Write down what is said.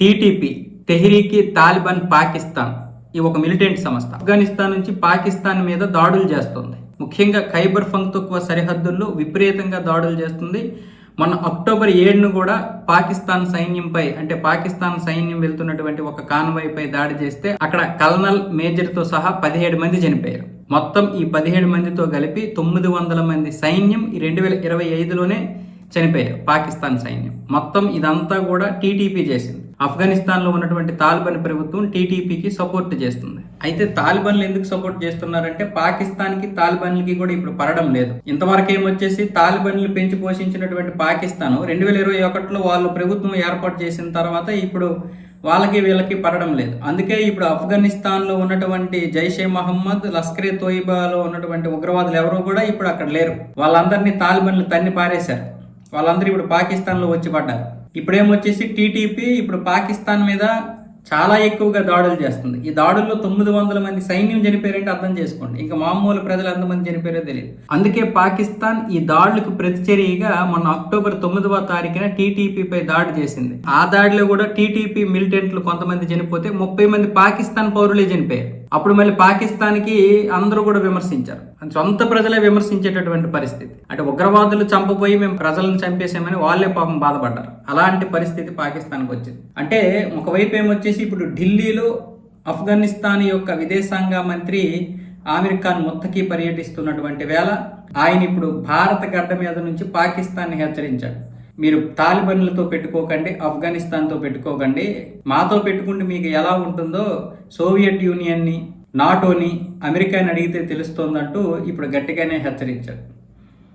TTP Tehreeki Taliban Pakistan ఈ ఒక militant సంస్థ. ఆఫ్ఘనిస్తాన్ నుంచి పాకిస్తాన్ మీద దాడులు చేస్తుంది. ముఖ్యంగా ఖైబర్ ఫంక్తుక్వ సరిహద్దుల్లో విపరీతంగా దాడులు చేస్తుంది. మొన్న అక్టోబర్ ఏడును కూడా పాకిస్తాన్ సైన్యంపై అంటే పాకిస్తాన్ సైన్యం వెళ్తున్నటువంటి ఒక కాన్వాయ్పై దాడి చేస్తే అక్కడ కల్నల్ మేజర్తో సహా పదిహేడు మంది చనిపోయారు. మొత్తం ఈ పదిహేడు మందితో కలిపి తొమ్మిది వందల మంది సైన్యం ఈ రెండు వేల ఇరవై ఐదులోనే చనిపోయారు పాకిస్తాన్ సైన్యం. మొత్తం ఇదంతా కూడా టీటీపీ చేసింది. ఆఫ్ఘనిస్తాన్లో ఉన్నటువంటి తాలిబాన్ ప్రభుత్వం టీటీపీకి సపోర్ట్ చేస్తుంది. అయితే తాలిబాన్లు ఎందుకు సపోర్ట్ చేస్తున్నారంటే పాకిస్తాన్కి తాలిబాన్లకి కూడా ఇప్పుడు పడడం లేదు. ఇంతవరకు ఏమొచ్చేసి తాలిబాన్లు పెంచి పోషించినటువంటి పాకిస్తాన్ రెండు వేల ఇరవై ఒకటిలో వాళ్ళు ప్రభుత్వం ఏర్పాటు చేసిన తర్వాత ఇప్పుడు వాళ్ళకి వీళ్ళకి పడడం లేదు. అందుకే ఇప్పుడు ఆఫ్ఘనిస్తాన్లో ఉన్నటువంటి జైషే మహమ్మద్ లస్కరే తోయిబాలో ఉన్నటువంటి ఉగ్రవాదులు ఎవరు కూడా ఇప్పుడు అక్కడ లేరు. వాళ్ళందరినీ తాలిబాన్లు తన్ని పారేశారు. వాళ్ళందరూ ఇప్పుడు పాకిస్తాన్లో వచ్చి పడ్డారు. ఇప్పుడేమొచ్చేసి టీటీపీ ఇప్పుడు పాకిస్తాన్ మీద చాలా ఎక్కువగా దాడులు చేస్తుంది. ఈ దాడుల్లో తొమ్మిది వందల మంది సైన్యం చనిపోయారంటే అర్థం చేసుకోండి. ఇంకా మామూలు ప్రజలు ఎంతమంది చనిపోయారో తెలియదు. అందుకే పాకిస్తాన్ ఈ దాడులకు ప్రతిచర్యగా మొన్న అక్టోబర్ తొమ్మిదవ తారీఖున టీటీపీపై దాడి చేసింది. ఆ దాడిలో కూడా టీటీపీ మిలిటెంట్లు కొంతమంది చనిపోతే ముప్పై మంది పాకిస్తాన్ పౌరులే చనిపోయారు. అప్పుడు మళ్ళీ పాకిస్తాన్కి అందరూ కూడా విమర్శించారు. సొంత ప్రజలే విమర్శించేటటువంటి పరిస్థితి. అంటే ఉగ్రవాదులు చంపబోయి మేము ప్రజలను చంపేసామని వాళ్ళే పాపం బాధపడ్డారు. అలాంటి పరిస్థితి పాకిస్తాన్కి వచ్చింది. అంటే ఒకవైపు ఏమొచ్చేసి ఇప్పుడు ఢిల్లీలో ఆఫ్ఘనిస్తాన్ యొక్క విదేశాంగ మంత్రి ఆమిర్ ఖాన్ ముత్తకి పర్యటిస్తున్నటువంటి వేళ ఆయన ఇప్పుడు భారత గడ్డ మీద నుంచి పాకిస్తాన్ని హెచ్చరించాడు. మీరు తాలిబన్లతో పెట్టుకోకండి ఆఫ్ఘనిస్తాన్తో పెట్టుకోకండి. మాతో పెట్టుకుంటే మీకు ఎలా ఉంటుందో సోవియట్ యూనియన్ని నాటోని అమెరికాని అడిగితే తెలుస్తోందంటూ ఇప్పుడు గట్టిగానే హెచ్చరించారు.